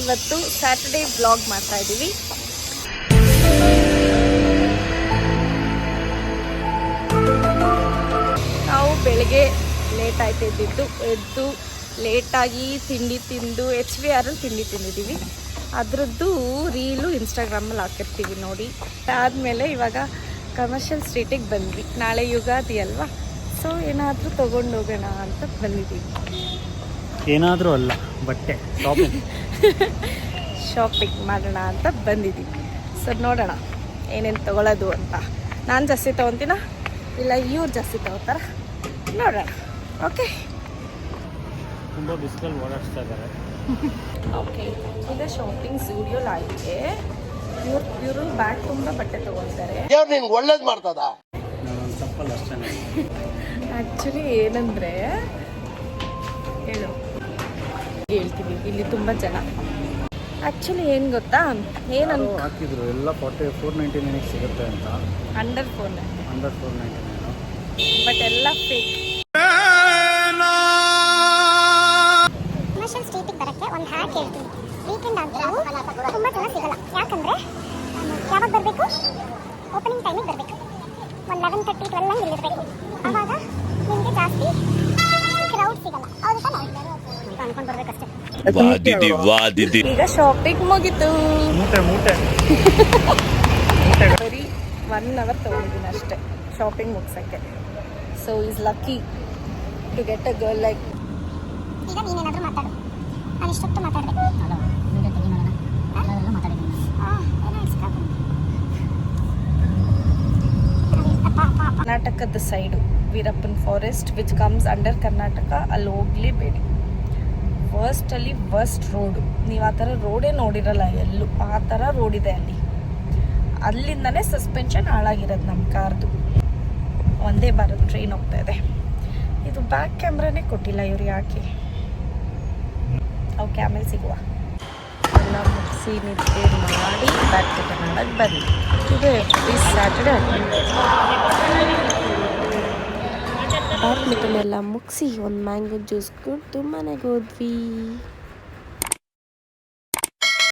ಇವತ್ತು Saturday blog ಮಾಡ್ತಾ ಇದ್ದೀವಿ ನಾವು ಬೆಳಗ್ಗೆ ಲೇಟ್ ಆಯ್ತು ಎದ್ದಿದ್ದು. ಎದ್ದು ಲೇಟಾಗಿ ತಿಂಡಿ ತಿಂದು ಎಚ್ ವಿ ಆರಲ್ಲಿ ತಿಂಡಿ ತಿಂದಿದ್ದೀವಿ. ಅದರದ್ದು ರೀಲು ಇನ್ಸ್ಟಾಗ್ರಾಮಲ್ಲಿ ಹಾಕಿರ್ತೀವಿ ನೋಡಿ. ಆದಮೇಲೆ ಇವಾಗ ಕಮರ್ಷಿಯಲ್ ಸ್ಟ್ರೀಟಿಗೆ ಬಂದ್ವಿ. ನಾಳೆ ಯುಗಾದಿ ಅಲ್ವಾ? ಸೊ ಏನಾದರೂ ತೊಗೊಂಡೋಗೋಣ ಅಂತ ಬಂದಿದ್ದೀವಿ. ಏನಾದರೂ ಅಲ್ಲ ಬಟ್ಟೆ ಶಾಪಿಂಗ್ ಶಾಪಿಂಗ್ ಮಾಡೋಣ ಅಂತ ಬಂದಿದ್ದೀವಿ. ಸೊ ನೋಡೋಣ ಏನೇನು ತೊಗೊಳೋದು ಅಂತ. ನಾನು ಜಾಸ್ತಿ ತೊಗೊತೀನ? ಇಲ್ಲ ಇವ್ರು ಜಾಸ್ತಿ ತೊಗೋತಾರ? ನೋಡೋಣ. ಓಕೆ ತುಂಬ ಬಿಸಿಲಲ್ಲಿ ಓಡಾಡ್ತಾ ಇದ್ದಾರೆ. ಓಕೆ ಈಗ ಶಾಪಿಂಗ್ ಸ್ಟುಡಿಯೋಲ್ ಆಗಿದೆ ಇವ್ರು ಇವರು ಬ್ಯಾಗ್ ತುಂಬ ಬಟ್ಟೆ ತೊಗೊಳ್ತಾರೆ. ಒಳ್ಳೇದು ಮಾಡ್ತದ? ಆ್ಯಕ್ಚುಲಿ ಏನಂದರೆ ಹೇಳು. ಇಲ್ಲಿ ತುಂಬ ಜನ. ಆ್ಯಕ್ಚುಲಿ ಏನು ಗೊತ್ತಾ? ಏನು ಹಾಕಿದ್ರು. ಎಲ್ಲ ಫಾರ್ಟಿ ಫೋರ್ ನೈಂಟಿ ನೈನಿಗೆ ಸಿಗುತ್ತೆ ಅಂತ. Under four under four ninety nine but ಎಲ್ಲ ಫೇಕ್ ಕಮರ್ಷಿಯಲ್ ಸ್ಟ್ರೀಟಿಗೆ ಬರಕ್ಕೆ ಒಂದು ಹೇಳ್ತೀನಿ ವೀಕೆಂಡ್ ಅಂತೂ ತುಂಬ ಜನ ಸಿಗಲ್ಲ. ಯಾಕಂದರೆ ಯಾವಾಗ ಬರಬೇಕು? ಓಪನಿಂಗ್ ಟೈಮಿಗೆ ಬರಬೇಕು. ಒಂದು ಲೆವೆನ್ ತರ್ಟಿ ಟ್ವೆಲ್ ಹಂಗೆ ಇಲ್ಲಿರಬೇಕು. ಆವಾಗ ನಿಮಗೆ ಜಾಸ್ತಿ ಕ್ರೌಡ್ ಸಿಗಲ್ಲ. ಹೌದು ತಾನೆ? ಅನ್ಕೊಂಡು ಬರ್ಬೇಕಷ್ಟೇ ವಾದಿದಿ ವಾದಿದಿ ಈಗ ಶಾಪಿಂಗ್ ಮುಗಿತು ಮೂಟೆ ಮೂಟೆ ಬರೀ ಒನ್ ಅವರ್ ತಗೊಂಡಿದ್ದೀನಿ ಅಷ್ಟೇ. Shopping ಮುಗ್ಸೋಕ್ಕೆ. So is lucky to get a girl like ಈಗ ನೀನೇನಾದರೂ ಮಾತಾಡು. ನಾನು ಇಷ್ಟೊತ್ತು ಮಾತಾಡಿದೆ. ಕರ್ನಾಟಕದ side Veerappan forest which comes under Karnataka ಅಲ್ಲಿ ಹೋಗ್ಲೇಬೇಡಿ. ವರ್ಸ್ಟಲ್ಲಿ ವರ್ಸ್ಟ್ ರೋಡು ನೀವು ಆ ಥರ ರೋಡೇ ನೋಡಿರಲ್ಲ, ಎಲ್ಲೂ ಆ ಥರ ಇದೆ ಅಲ್ಲಿ. ಅಲ್ಲಿಂದನೇ ಸಸ್ಪೆನ್ಷನ್ ಹಾಳಾಗಿರೋದು ನಮ್ಮ ಕಾರ್ದು ಒಂದೇ ಬಾರ ಟ್ರೈನ್ ಹೋಗ್ತಾ ಇದೆ. ಇದು ಬ್ಯಾಕ್ ಕ್ಯಾಮ್ರಾನೇ ಕೊಟ್ಟಿಲ್ಲ ಇವ್ರು ಯಾಕೆ? ಅವು ಆಮೇಲೆ ಸಿಗುವ. ಎಲ್ಲ ಮುಗಿಸಿ ನಿದ್ದೆ ಮಾಡಿ ಬ್ಯಾಕ್ ಕನ್ನಡಕ್ಕೆ ಬನ್ನಿ. ಇದು ಎವ್ರಿ ಸ್ಯಾಟರ್ಡೆ ಬ್ಯಾಡ್ಮಿಂಟನ್ ಎಲ್ಲ ಮುಗಿಸಿ ಒಂದು ಮ್ಯಾಂಗೋ ಜ್ಯೂಸ್ ಕುಡಿದು ಮನೆಗೆ ಹೋದ್ವಿ